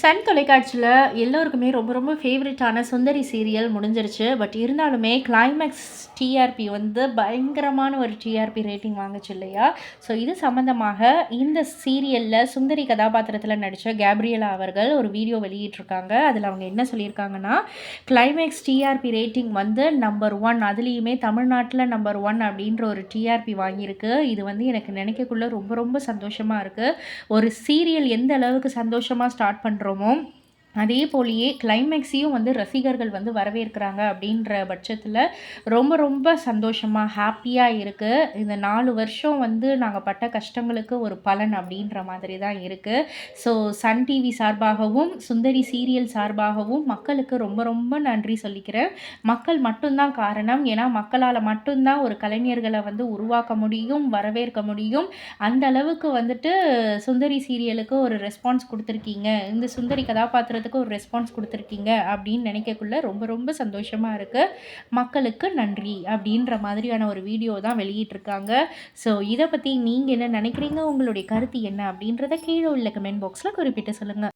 Sun தொலைக்காட்சியில் எல்லோருக்குமே ரொம்ப ரொம்ப ஃபேவரட்டான சுந்தரி சீரியல் முடிஞ்சிருச்சு. பட் இருந்தாலுமே கிளைமேக்ஸ் டிஆர்பி வந்து பயங்கரமான ஒரு டிஆர்பி ரேட்டிங் வாங்குச்சு இல்லையா? ஸோ இது சம்மந்தமாக இந்த சீரியலில் சுந்தரி கதாபாத்திரத்தில் நடித்த கேப்ரியலா அவர்கள் ஒரு வீடியோ வெளியிட்டிருக்காங்க. அதில் அவங்க என்ன சொல்லியிருக்காங்கன்னா கிளைமேக்ஸ் டிஆர்பி ரேட்டிங் வந்து நம்பர் ஒன் அதுலேயுமே தமிழ்நாட்டில் நம்பர் ஒன் அப்படின்ற ஒரு டிஆர்பி வாங்கியிருக்கு. இது வந்து எனக்கு நினைக்கக்குள்ள ரொம்ப ரொம்ப சந்தோஷமாக இருக்குது ஒரு சீரியல் எந்த அளவுக்கு சந்தோஷமாக ஸ்டார்ட் பண்ணுறோம் பண்ணுறோமோ அதே போலியே கிளைமேக்ஸையும் வந்து ரசிகர்கள் வந்து வரவேற்கிறாங்க அப்படின்ற பட்சத்தில் ரொம்ப ரொம்ப சந்தோஷமாக ஹாப்பியாக இருக்குது இந்த நாலு வருஷம் வந்து நாங்கள் பட்ட கஷ்டங்களுக்கு ஒரு பலன் அப்படின்ற மாதிரி தான் இருக்குது ஸோ சன் டிவி சார்பாகவும் சுந்தரி சீரியல் சார்பாகவும் மக்களுக்கு ரொம்ப ரொம்ப நன்றி சொல்லிக்கிறேன். மக்கள் மட்டும்தான் காரணம். ஏன்னா மக்களால் மட்டும்தான் ஒரு கலைஞர்களை வந்து உருவாக்க முடியும் வரவேற்க முடியும். அந்த அளவுக்கு வந்துட்டு சுந்தரி சீரியலுக்கு ஒரு ரெஸ்பான்ஸ் கொடுத்துருக்கீங்க. இந்த சுந்தரி கதாபாத்திரத்தை பண்ணுறதுக்கு ஒரு ரெஸ்பான்ஸ் கொடுத்துருக்கீங்க அப்படின்னு நினைக்கக்குள்ள ரொம்ப ரொம்ப சந்தோஷமாக இருக்குது மக்களுக்கு நன்றி அப்படின்ற மாதிரியான ஒரு வீடியோ தான் வெளியிட்டிருக்காங்க. ஸோ இதை பற்றி நீங்கள் என்ன நினைக்கிறீங்க? உங்களுடைய கருத்து என்ன அப்படின்றத கீழே உள்ள கமெண்ட் பாக்ஸில் குறிப்பிட்டு சொல்லுங்கள்